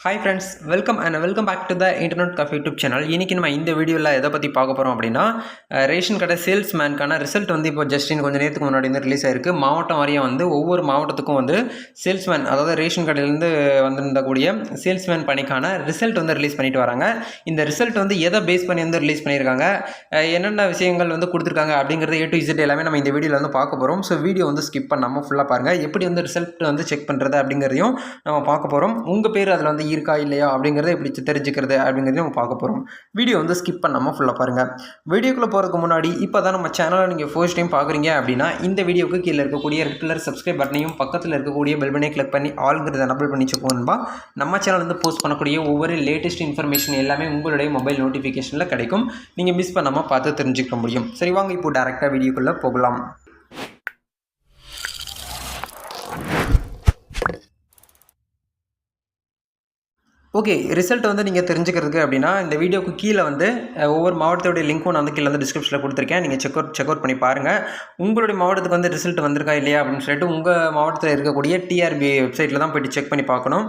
Hi friends welcome and welcome back to the internet cafe YouTube channel இன்றைக்கி நம்ம இந்த வீடியோவில் எதை பற்றி பார்க்க போகிறோம் அப்படின்னா ரேஷன் கடை சேல்ஸ்மேனுக்கான ரிசல்ட் வந்து இப்போ ஜஸ்ட் இன்னும் கொஞ்சம் நேரத்துக்கு முன்னாடி வந்து ரிலீஸ் ஆயிருக்கு. மாவட்டம் வாரியம் வந்து ஒவ்வொரு மாவட்டத்துக்கும் வந்து சேல்ஸ்மேன் அதாவது ரேஷன் கடையிலேருந்து வந்திருந்தக்கூடிய சேல்ஸ்மேன் பணிக்கான ரிசல்ட் வந்து ரிலீஸ் பண்ணிட்டு வராங்க. இந்த ரிசல்ட் வந்து எதை பேஸ் பண்ணி வந்து ரிலீஸ் பண்ணியிருக்காங்க என்னென்ன விஷயங்கள் வந்து கொடுத்துருக்காங்க அப்படிங்கிறது ஏ டு இசட் எல்லாமே நம்ம இந்த வீடியோவில் வந்து பார்க்க போகிறோம் ஸோ வீடியோ வந்து ஸ்கிப் பண்ணாமல் ஃபுல்லாக பாருங்கள் எப்படி வந்து ரிசல்ட் வந்து செக் பண்ணுறது அப்படிங்கிறதையும் நம்ம பார்க்க போகிறோம் உங்கள் பேர் அதில் வந்து இருக்கா இல்லையா அப்படிங்கிறத எப்படி தெரிஞ்சுக்கிறது அப்படிங்கிறதையும் நம்ம பார்க்க போகிறோம் வீடியோ வந்து ஸ்கிப் பண்ணாமல் ஃபுல்லாக பாருங்கள் வீடியோக்குள்ளே போகிறதுக்கு முன்னாடி இப்போ தான் நம்ம சேனலை நீங்கள் ஃபர்ஸ்ட் டைம் பார்க்குறீங்க அப்படின்னா இந்த வீடியோக்கு கீழே இருக்கக்கூடிய ரெட் கலர் சப்ஸ்கிரைப் பட்டனையும் பக்கத்தில் இருக்கக்கூடிய பெல் பட்டனை கிளிக் பண்ணி ஆளுங்கிறத எனபிள் பண்ணி வச்சுக்கோன்பா நம்ம சேனல் வந்து போஸ்ட் பண்ணக்கூடிய ஒவ்வொரு லேட்டஸ்ட் இன்ஃபர்மேஷன் எல்லாமே உங்களுடைய மொபைல் நோட்டிஃபிகேஷனில் கிடைக்கும். நீங்கள் மிஸ் பண்ணாமல் பார்த்து தெரிஞ்சுக்க முடியும். சரி வாங்க இப்போ டேரெக்டாக வீடியோக்குள்ளே போகலாம். ஓகே ரிசல்ட் வந்து நீங்கள் தெரிஞ்சுக்கிறதுக்கு அப்படின்னா இந்த வீடியோக்கு கீழே வந்து ஒவ்வொரு மாவட்டத்தோடைய லிங்க்கும் நான் வந்து கீழே வந்து டிஸ்கிரிப்ஷனில் கொடுத்துருக்கேன். நீங்கள் செக் அவுட் செக் அவுட் பண்ணி பாருங்கள் உங்களுடைய மாவட்டத்துக்கு வந்து ரிசல்ட் வந்திருக்கா இல்லையா அப்படின்னு சொல்லிட்டு உங்கள் மாவட்டத்தில் இருக்கக்கூடிய டிஆர்பி வெப்சைட்டில் தான் போயிட்டு செக் பண்ணி பார்க்கணும்.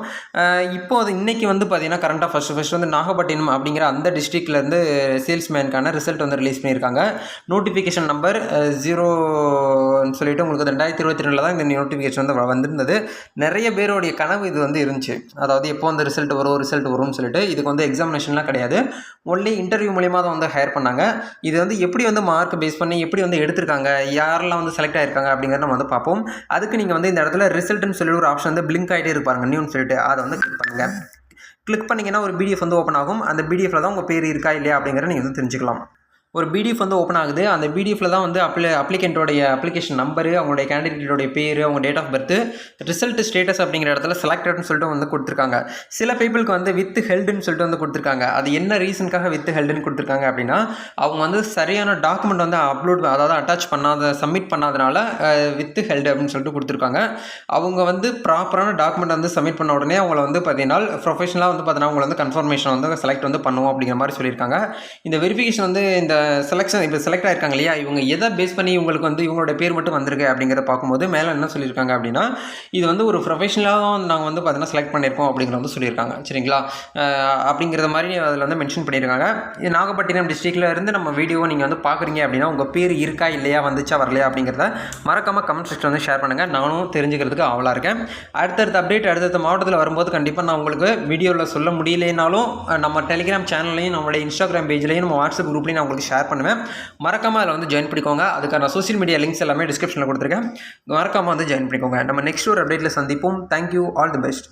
இப்போ அது இன்றைக்கி வந்து பார்த்தீங்கன்னா கரண்ட்டாக ஃபஸ்ட்டு ஃபஸ்ட்டு வந்து நாகப்பட்டினம் அப்படிங்கிற அந்த டிஸ்ட்ரிக்ட்லேருந்து சேல்ஸ்மேனுக்கான ரிசல்ட் வந்து ரிலீஸ் பண்ணியிருக்காங்க. நோட்டிஃபிகேஷன் நம்பர் ஜீரோ சொல்லிட்டு உங்களுக்கு ரெண்டாயிரத்தி இருபத்தி ரெண்டில் தான் இந்த நோட்டிஃபிகேஷன் வந்து வந்திருந்தது. நிறைய பேருடைய கனவு இது வந்து இருந்துச்சு. அதாவது எப்போ வந்து ரிசல்ட் வரும் ரிசல்ட் வரும்னு சொல்லிட்டு இதுக்கு வந்து எக்ஸாமினேஷன்லாம் கிடையாது. ஒன்லி இன்டர்வியூ மூலியமாக தான் வந்து ஹையர் பண்ணாங்க. இது வந்து எப்படி வந்து மார்க் பேஸ் பண்ணி எப்படி வந்து எடுத்திருக்காங்க யாரெல்லாம் வந்து செலக்ட் ஆயிருக்காங்க அப்படிங்கிறத நம்ம வந்து பார்ப்போம். அதுக்கு நீங்கள் வந்து இந்த இடத்துல ரிசல்ட்னு சொல்லி ஒரு ஆப்ஷன் வந்து பிளிங்க் ஆகிட்டே இருப்பாங்க நியூன்னு சொல்லிட்டு. அதை வந்து கிளிக் பண்ணுங்கள் கிளிக் பண்ணிங்கன்னா ஒரு பிடிஎஃப் வந்து ஓப்பன் ஆகும். அந்த பிடிஎஃப்ல தான் உங்கள் பேர் இருக்கா இல்லையா அப்படிங்கிறத நீங்கள் வந்து தெரிஞ்சுக்கலாம். ஒரு பிடிஎஃப் வந்து ஓப்பன் ஆகுது. அந்த பிடிஎஃபில் தான் வந்து அப்ளை அப்ளிகண்ட்டோடைய அப்ளிகேஷன் நம்பரு அவங்களுடைய கேண்டிடேட்டோடைய பேர் அவங்க date of birth result status அப்படிங்கிற இடத்துல செலக்டட்னு சொல்லிட்டு வந்து கொடுத்துருக்காங்க. சில பீப்புளுக்கு வந்து வித் ஹெல்டுன்னு சொல்லிட்டு வந்து கொடுத்துருக்காங்க. அது என்ன ரீசனுக்காக வித் ஹெல்டுன்னு கொடுத்துருக்காங்க அப்படின்னா அவங்க வந்து சரியான டாக்குமெண்ட் வந்து அப்லோட் அதாவது அட்டாச் பண்ணாத சப்மிட் பண்ணாதனால வித் ஹெல்டு அப்படின்னு சொல்லிட்டு கொடுத்துருக்காங்க. அவங்க வந்து ப்ராப்பரான டாக்குமெண்ட் வந்து சப்மிட் பண்ண உடனே அவங்கள வந்து பார்த்தீங்கன்னா ப்ரொஃபஷனலாக வந்து பார்த்தீங்கன்னா அவங்கள வந்து கன்ஃபர்மேஷன் வந்து செலக்ட் வந்து பண்ணுவோம் அப்படிங்கிற மாதிரி சொல்லியிருக்காங்க. இந்த வெரிஃபிகேஷன் வந்து இந்த செலெக்ஷன் இப்போ செலக்ட் ஆயிருக்காங்க இல்லையா? இவங்க எதை பேஸ் பண்ணி இவங்களுக்கு வந்து இவங்களோட பேர் மட்டும் வந்திருக்கு அப்படிங்கிறத பார்க்கும்போது மேலே என்ன சொல்லியிருக்காங்க அப்படின்னா இது வந்து ஒரு ப்ரொஃபஷனலாக நாங்கள் வந்து பார்த்தீங்கன்னா செலக்ட் பண்ணியிருக்கோம் அப்படிங்கிற வந்து சொல்லியிருக்காங்க. சரிங்களா? அப்படிங்கிறத மாதிரி அதில் வந்து மென்ஷன் பண்ணியிருக்காங்க. இது நாகப்பட்டினம் டிஸ்ட்ரிக்டில் இருந்து நம்ம வீடியோவை நீங்கள் வந்து பார்க்குறீங்க அப்படின்னா உங்கள் பேர் இருக்கா இல்லையா வந்துச்சா வரலையா அப்படிங்கிறத மறக்காமல் கமெண்ட் செக்ஷன் வந்து ஷேர் பண்ணுங்கள் நானும் தெரிஞ்சுக்கிறதுக்கு ஆவலாக இருக்கேன். அடுத்தடுத்த அப்டேட் அடுத்தடுத்த மாவட்டத்தில் வரும்போது கண்டிப்பாக நான் உங்களுக்கு வீடியோவில் சொல்ல முடியலைனாலும் நம்ம டெலிகிராம் சேனல்லையும் நம்மளுடைய இன்ஸ்டாகிராம் பேஜ்லையும் நம்ம வாட்ஸ்அப் குரூப்லையும் நான் உங்களுக்கு ஷேர் பண்ணுவேன். மறக்காமல் அதில் வந்து ஜாயின் பண்ணிக்கோங்க. அதுக்கான சோஷியல் மீடியா லிங்க்ஸ் எல்லாமே டிஸ்கிரிப்ஷனில் கொடுத்துருக்கேன். மறக்காமல் வந்து ஜாயின் பண்ணிக்கோங்க. நம்ம நெக்ஸ்ட் ஒரு அப்டேட்டில் சந்திப்போம். Thank you all the best